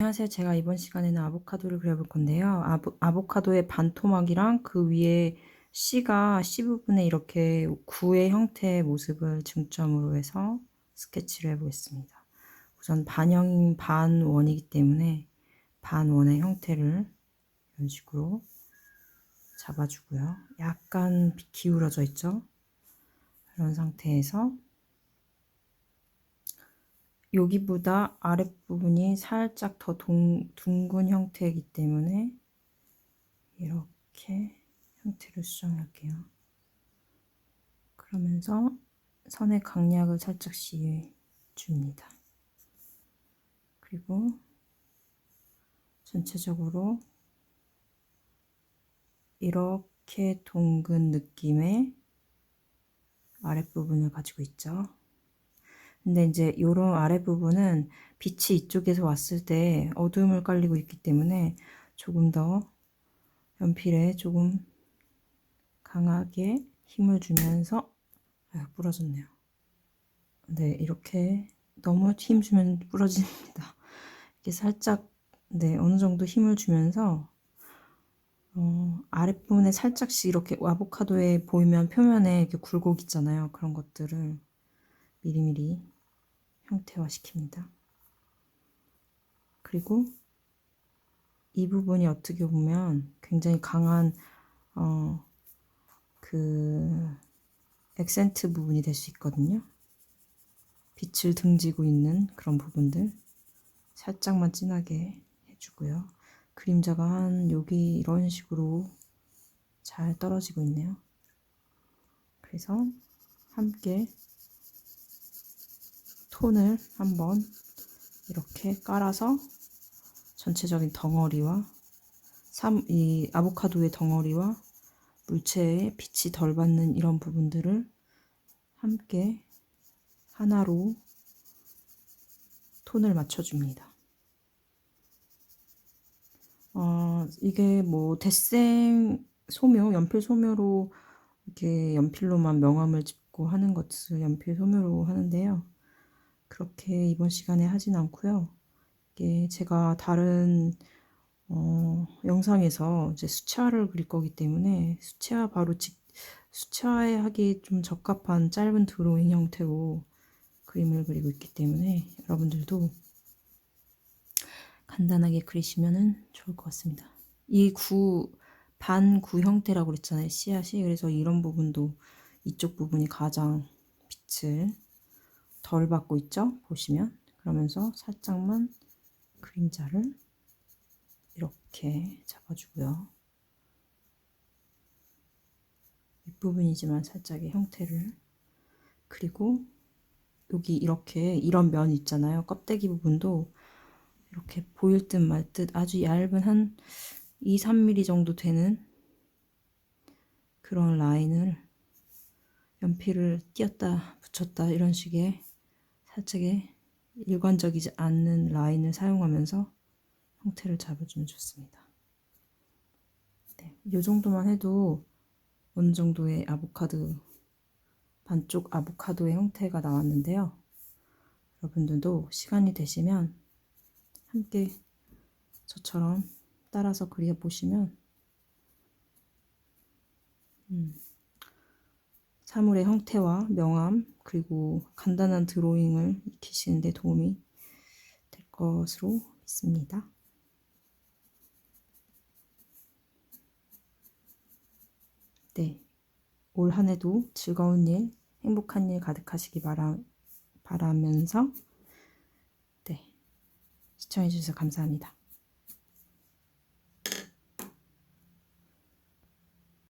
안녕하세요. 제가 이번 시간에는 아보카도를 그려볼 건데요. 아보, 아보카도의 반토막이랑 그 위에 씨가 씨 부분에 이렇게 구의 형태의 모습을 중점으로 해서 스케치를 해보겠습니다. 우선 반영인 반원이기 때문에 반원의 형태를 이런 식으로 잡아주고요. 약간 기울어져 있죠? 이런 상태에서 여기보다 아랫부분이 살짝 더 동, 둥근 형태이기 때문에 이렇게 형태를 수정할게요. 그러면서 선의 강약을 살짝씩 줍니다. 그리고 전체적으로 이렇게 동근 느낌의 아랫부분을 가지고 있죠. 근데 이제 이런 아랫부분은 빛이 이쪽에서 왔을 때 어두움을 깔리고 있기 때문에 조금 더 연필에 조금 강하게 힘을 주면서 아, 부러졌네요. 네, 이렇게 너무 힘 주면 부러집니다. 이렇게 살짝 네, 어느 정도 힘을 주면서 어, 아랫부분에 살짝씩 이렇게 아보카도에 보이면 표면에 이렇게 굴곡 있잖아요. 그런 것들을 미리미리 형태화시킵니다. 그리고 이 부분이 어떻게 보면 굉장히 강한 어, 그 액센트 부분이 될 수 있거든요. 빛을 등지고 있는 그런 부분들 살짝만 진하게 해주고요. 그림자가 한 여기 이런 식으로 잘 떨어지고 있네요. 그래서 함께 톤을 한번 이렇게 깔아서 전체적인 덩어리와 삼, 이 아보카도의 덩어리와 물체에 빛이 덜 받는 이런 부분들을 함께 하나로 톤을 맞춰줍니다. 어, 이게 뭐 데생 소묘, 연필 소묘로 이렇게 연필로만 명암을 짚고 하는 것을 연필 소묘로 하는데요. 그렇게 이번 시간에 하진 않고요. 이게 제가 다른 어, 영상에서 이제 수채화를 그릴 거기 때문에 수채화 바로 직, 수채화에 하기 좀 적합한 짧은 드로잉 형태로 그림을 그리고 있기 때문에 여러분들도 간단하게 그리시면 좋을 것 같습니다. 이 구, 반구 형태라고 그랬잖아요. 씨앗이. 그래서 이런 부분도 이쪽 부분이 가장 빛을 덜 받고 있죠? 보시면. 그러면서 살짝만 그림자를 이렇게 잡아주고요. 윗부분이지만 살짝의 형태를 그리고 여기 이렇게 이런 면 있잖아요. 껍데기 부분도 이렇게 보일 듯 말 듯 아주 얇은 한 2, 3mm 정도 되는 그런 라인을 연필을 띄었다 붙였다 이런 식의 살짝의 일관적이지 않는 라인을 사용하면서 형태를 잡아주면 좋습니다. 네, 이 정도만 해도 어느 정도의 아보카도 반쪽 아보카도의 형태가 나왔는데요. 여러분들도 시간이 되시면 함께 저처럼 따라서 그려보시면 음, 사물의 형태와 명암 그리고 간단한 드로잉을 익히시는 데 도움이 될 것으로 믿습니다. 네, 올 한 해도 즐거운 일, 행복한 일 가득하시기 바라, 바라면서 네, 시청해주셔서 감사합니다.